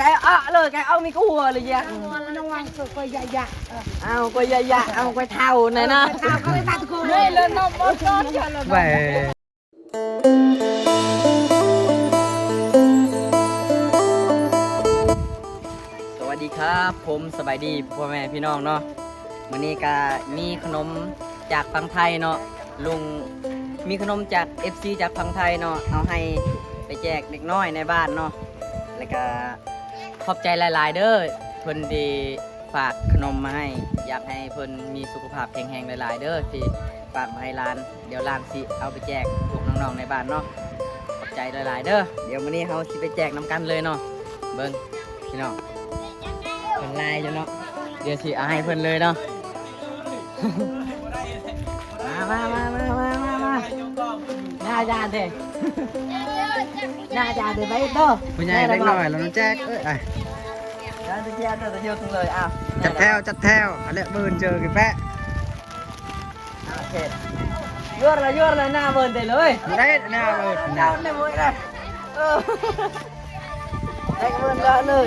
cái ọ lời cái ông đi có hùa rồi vậy น้องวางสวยกว่าใหญ่ ao quay dạ dạ ao quay thầu này nè ๆตาเขาไม่ตาตะโกนเลยเลยน้องบอสจอนอย่าเลยไปสวัสดีครับผมสบายดีพ่อแม่พี่น้องเนาะวันนี้ก็มีขนมจากฝั่งไทยเนาะลุงมีขนมจาก FC จากฝั่งไทยเนาะเอาให้ไปแจกเด็กน้อยในบ้านเนาะแล้วก็ ขอบใจหลาย ๆ เด้อเพิ่นดีฝากขนมมาให้ อยากให้เพิ่นมีสุขภาพแข็งแรงหลาย ๆ เด้อที่ฝากมาให้ร้าน เดี๋ยวร้านสิเอาไปแจกพวกน้อง ๆ ในบ้านเนาะขอบใจหลาย ๆ เด้อเดี๋ยววันนี้เราสิไปแจกน้ำกันเลยเนาะเบิ่งพี่น้องเพิ่นไล่อยู่เนาะเดี๋ยวสิเอาให้เพิ่นเลยเนาะ มามามามามา น้าจานเด้หน้าจานเด้ไปเด้อผู้ใหญ่เล็กน้อยแล้วน้องแจ๊กเอ้ยอะ Đó, tôi chia tôi tôi vô เลยอ้าวจัดแถวจัดแถวเอาละบืนเจอกันแปะโอเคยั่วเลยยั่วเลยหน้าเบิร์นเด้เลยได้แนวบืนเจ้าในมวยเลยเออได้เบิร์นแล้วเลย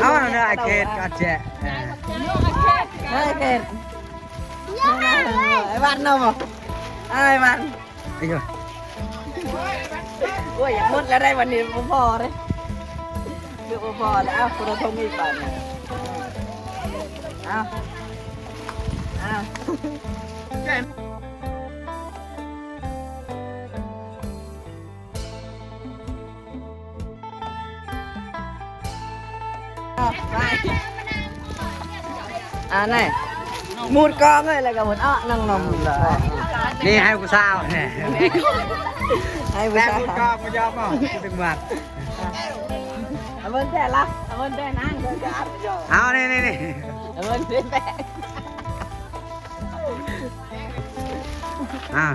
เอาหน่อยเกตกัดแจเฮ้ยเกตไอ้บ้านนมไอ้บ้านไอ้ยูโอ้ยอยากลดแล้วได้วันนี้พอเลยเดือพอแล้วคุณเราต้องมีปันเอาเอา phò đấy Được bố phò đã Cô đã thông nghi bạn này Ao Ao Ao, vai. À này Một con này là cả một ọ năng nồng rồi นี่ให้กูสาวเนี่ย Hai แต่ bữa กู sau ก็ไม่ยอมอะถึงบัด Cảm ơn trẻ lắm Cảm ơn trẻ nang Cảm ơn trẻ ăn rồi เอานี่นี่นี่ Cảm ơn trẻ mẹ อ่า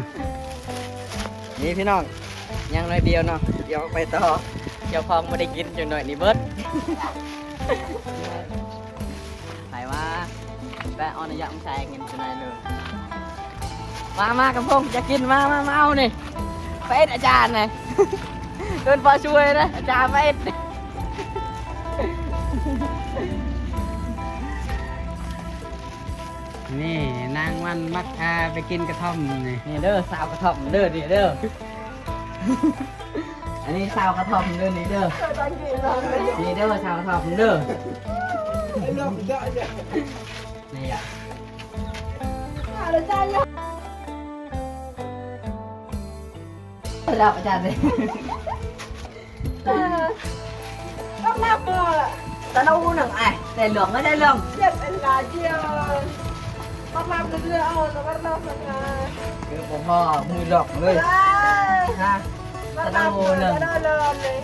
นี่พี่น้องยังน้อยเดียวเนาะเดี๋ยวไปต่อเจ้าของไม่ได้กินจนหน่อยนี่เบิด ใครว่าแปะออนยังแซงเงินจนหน่อยเลยมามากระพงจะกินมามามาเอานี่ไปเอ็ดอาจารย์ไงเดินพอช่วยนะอาจารย์ไปเอ็ดนี่นางมันมัดพาไปกินกระท่อมนี่นี่เด้อสาวกระท่อมเด้อนี่เด้อ อันนี้สาวกระท่อมเด้อนี่เด้อนี่เด้อสาวกระท่อมเด้อนี่อะเราอาจารย์เลยต้องนับมือแต่เราหนึ่งไอ้แต่เหลืองไม่ได้เหลืองเจ็บเป็นลาเจียวต้องนับเรื่อยๆเอาแต่ว่าเราทำงานคือผมพ่อมือดอกเลยนะ แต่เราหนึ่งได้เลยเลย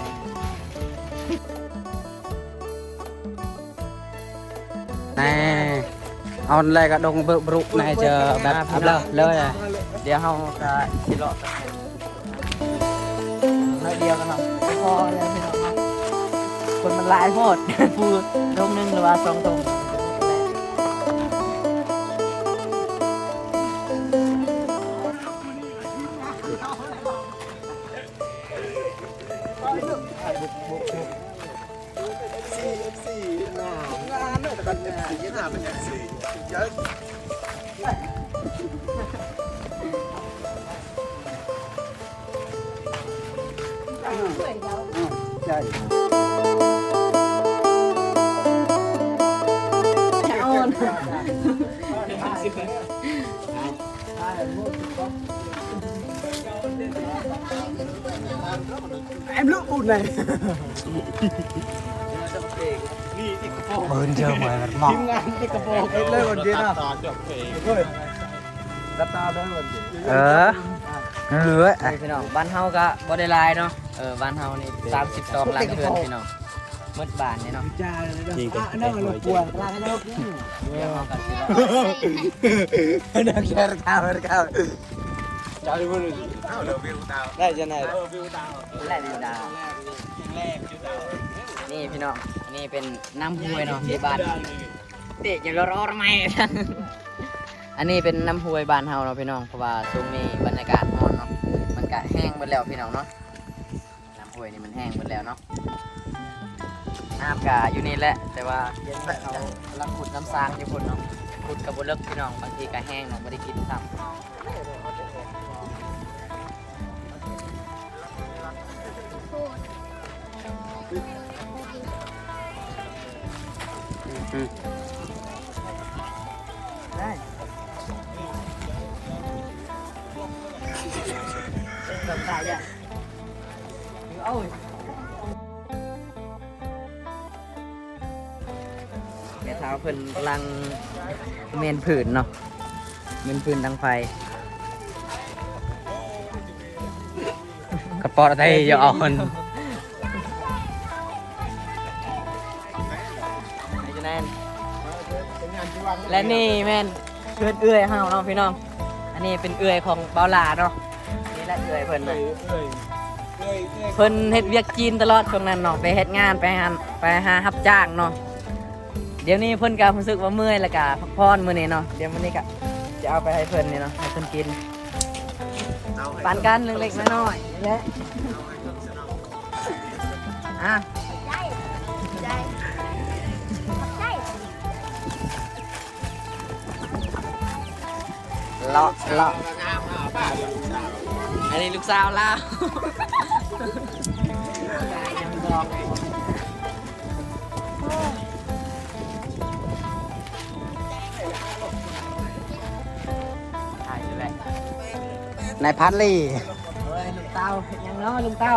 แต่เอาอะไรก็ดงเบิกบรุกนายเจอแบบอับเลยเลยเดี๋ยวเราจะคิดรอบน้อยเดียวกันเนาะพอเลยคนมันหลายโพดฟูตรงหนึงหรือว่าสองตรง โอน em lựa bụt này bơn chưa mời mặt mỏng ทีมงานที่กระโปรง lên còn kia nào ตาจบเพลงก็ตาได้หมดเออ เออนี่พี่น้องบ้านเฮาก็บ่ได้หลายเนาะเออบ้านเฮานี่32หลังเรือนพี่น้องหมดบ้านนี่เนาะจ้าเลยนะอะนั่งเราปวดกลางแล้วกินเดี๋ยวเฮาก็สิว่า Udah kira kau kau. Đây trên này. แรกอยู่ดาวนี่พี่น้องอันนี่เป็นน้ำห้วยเนาะที่บ้านเด็กอย่ารอรอทำไมอันนี้เป็นน้ำห้วยบ้านเฮาเนาะพี่น้องเพราะว่าช่วงนี้บรรยากาศ ร้อนเนาะมันก็แห้งหมดแล้วพี่น้องเนาะน้ำห้วยนี่มันแห้งหมดแล้วเนาะน้ำกะอยู่นี่แหละแต่ว่าเขาลังขุดน้ำซางอยู่คนเนาะขุดกับบุเลิกพี่น้องบางทีก็แห้งเนาะไม่ได้กินซ้ำได้ สนใจอะโอ้ยแกเท้าเพิ่นกำลังเมนผืนเนาะเมนผืนทางไฟ Kepot tadi ya on. ไอ้เจ้าแน่นและนี่แม่นเพื่อนเอื้อยเฮาเนาะพี่น้อง อันนี้เป็นเอื้อยของเบาหลาเนาะนี่ แหละเอื้อยเพิ่นน่ะเพิ่นเฮ็ดเวียกจีนตลอดช่วงนั้นเนาะไปเฮ็ดงานไปหาไปหารับจ้างเนาะเดี๋ยวนี้เพิ่นก็รู้สึกว่าเมื่อยแล้วก็พักผ่อนมื้อนี้เนาะเดี๋ยวมื้อนี้ก็จะเอาไปให้เพิ่นนี่เนาะให้เพิ่นกินปานกันเล็กๆน้อยๆนี่แหละอะเลาะเลาะ อันนี้ลูกสาวลาวถ่ายอยู่แหละ Này phát ly. เฮ้ยลูกเต้ายังเนาะลูกเต้า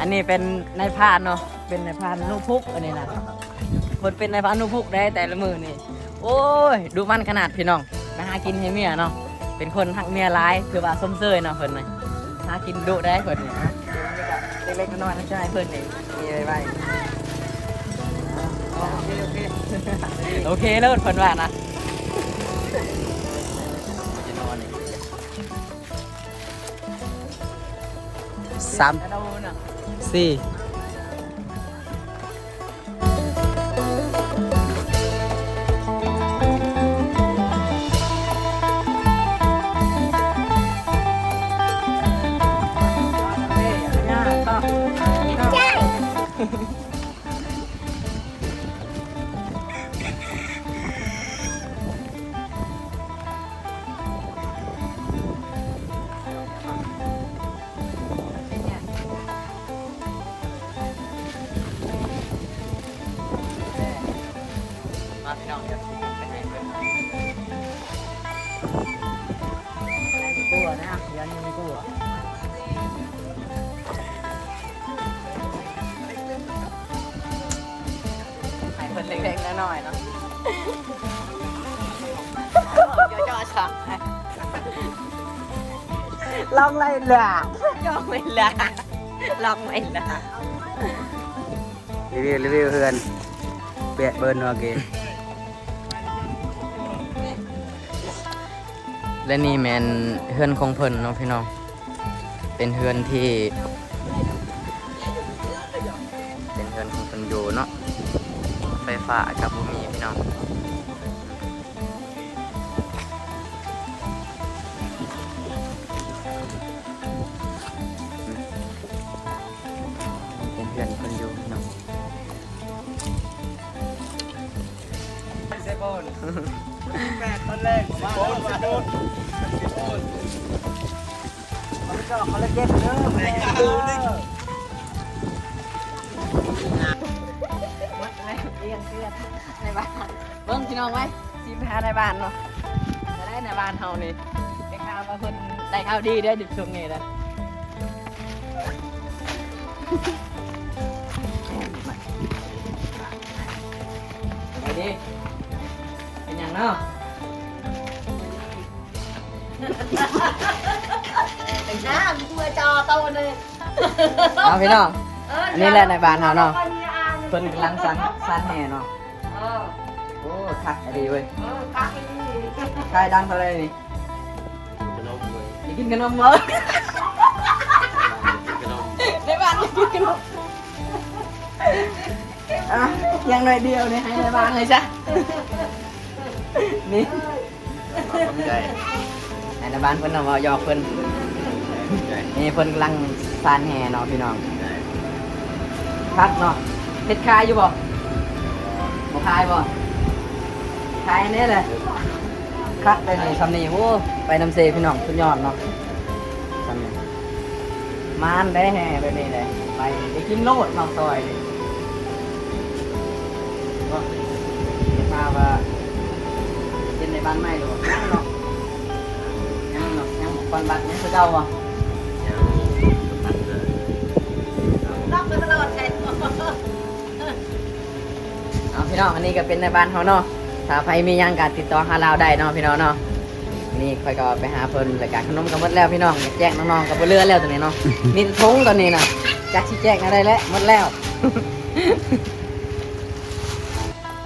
อันนี้เป็นนายพรานเนาะ เป็นนายพรานนุพุกอันนี้นะคนเป็นนายพรานนุพุกได้แต่ละมือนี่ โอ้ย ดูมันขนาดพี่น้องมาหากินให้เมียเนาะ เป็นคนหักเมียร้ายคือว่าส้มเซยเนาะเพิ่นน่ะหากินดุได้เพิ่นนี่ฮะเล็กๆน้อยๆนะจ๊ะให้เพิ่นนี่มีไว้ไว้โอเคโอเคโอเคเลิศเพิ่นว่านะจะนอนนี่ Sam จะดู พี่น้องเดี๋ยวไปให้เพื่อนไม่กลัวนะเดี๋ยวนี้ไม่กลัวให้เพิ่นเล็กๆน้อยๆเนาะเดี๋ยวจอฉากลองเลยล่ะลองไม่ล่ะลองไม่ล่ะ Review review hơn. Bẹt bơn hoa kì. และนี่แมนเฮือนของเพิ่นเนาะพี่น้อง เป็นเฮือนที่ เป็นเฮือนของเพิ่นอยู่เนาะ ไฟฟ้ากับบ่มีพี่น้องเป็นเฮือนเพิ่นอยู่พี่น้อง แปดคนแรกมาโดนมาโดนเขาจะเขาเลยเก็บเด้อแม่ดูนี่วัดอะไรเรียนเรียนในบ้านเบิ่งพี่น้องไว้ทีมพาในบ้านเนาะจะได้ในบ้านเฮานี่ได้ข่าวว่าเพิ่นได้ข่าวดีได้ดิบช่วงนี้นะไปดิ เป็นหยังเนาะแต่งหน้ากูจะจอโตเลยเอาพี่น้องอันนี้แหละในบ้านเราเนาะเพิ่เพิ่นกำลังสันสันแห่เนาะ เออโอ้คักดีเว้ยเออกักอีนี่ใครดังเท่าไรนี่อยากกินขนมเหรอในบ้านอยากกินขนมอะยังหน่อยเดียวนี่ให้ในบ้านเลยจ้ะ นี่ให้ในบ้านเพิ่นเอามาหยอกเพิ่นนี่เพิ่นกำลังสานแห่เนาะพี่น้องคักเนาะเฮ็ดคายอยู่บ่บ่คายบ่คายอันนี้เลยคักเลยนี่ซำนี่โอ้ไปน้ำเซพี่น้องสุดยอดเนาะซำนี่มานได้แห่ไปนี่เลยไปไปกินโลดน้องซอยนี่ก็เห็นมาว่าเป็นใน บ้านใหม่หรือเปล่ายังเนาะยังเนาะยังปันบัตรยังคือเก่าวะรับไปตลอดเลยเอาพี่น้องอันนี้ก็เป็นในบ้านเขาเนาะถ้าใครมีหยังการติดต่อหาเราได้เนาะพี่น้องเนาะนี่ค่อยก็ไปหาเพิ่นรายการขนมกันหมดแล้วพี่น้องแจกน้องๆกับเรือแล้วตัวนี้เนาะมีทงตอนนี้นะจักชี้แจกอะไรแล้วหมดแล้ว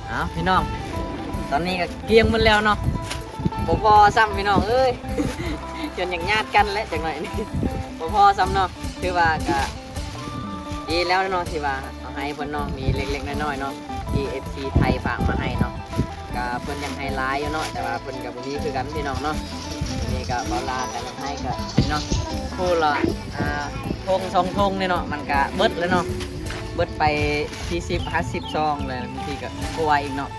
เอาพี่น้อง ตอนนี้ก็เกียงหมดแล้วเนาะผมพอซ้ำพี่น้องเอ้ยจนอย่างญาติกันแล้วจังหน่อยนี่ผมพอซ้ำเนาะคือว่าก็ดีแล้วเนาะที่ว่าเอาให้เพิ่นเนาะมีเล็กๆน้อยๆเนาะที่ FC ไทยฝากมาให้เนาะก็เพิ่นยังให้ร้ายอยู่เนาะแต่ว่าเพิ่นกับบ่มีคือกันพี่น้องเนาะนี่ก็เบาลากันยังให้ก็เนาะพูดละอ่าทงสองทงเนี่ยเนาะมันก็เบิดแล้วเนาะเบิดไป40 50ซองเลยบางทีก็กลัวอีกเนาะ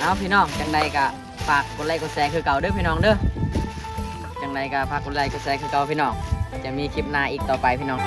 เอาพี่น้องจังใดก็ฝากกดไลค์กดแชร์คือเก่าเด้อพี่น้องเด้อจังใดก็ฝากกดไลค์กดแชร์คือเก่าพี่น้อง จะมีคลิปหน้าอีกต่อไปพี่น้อง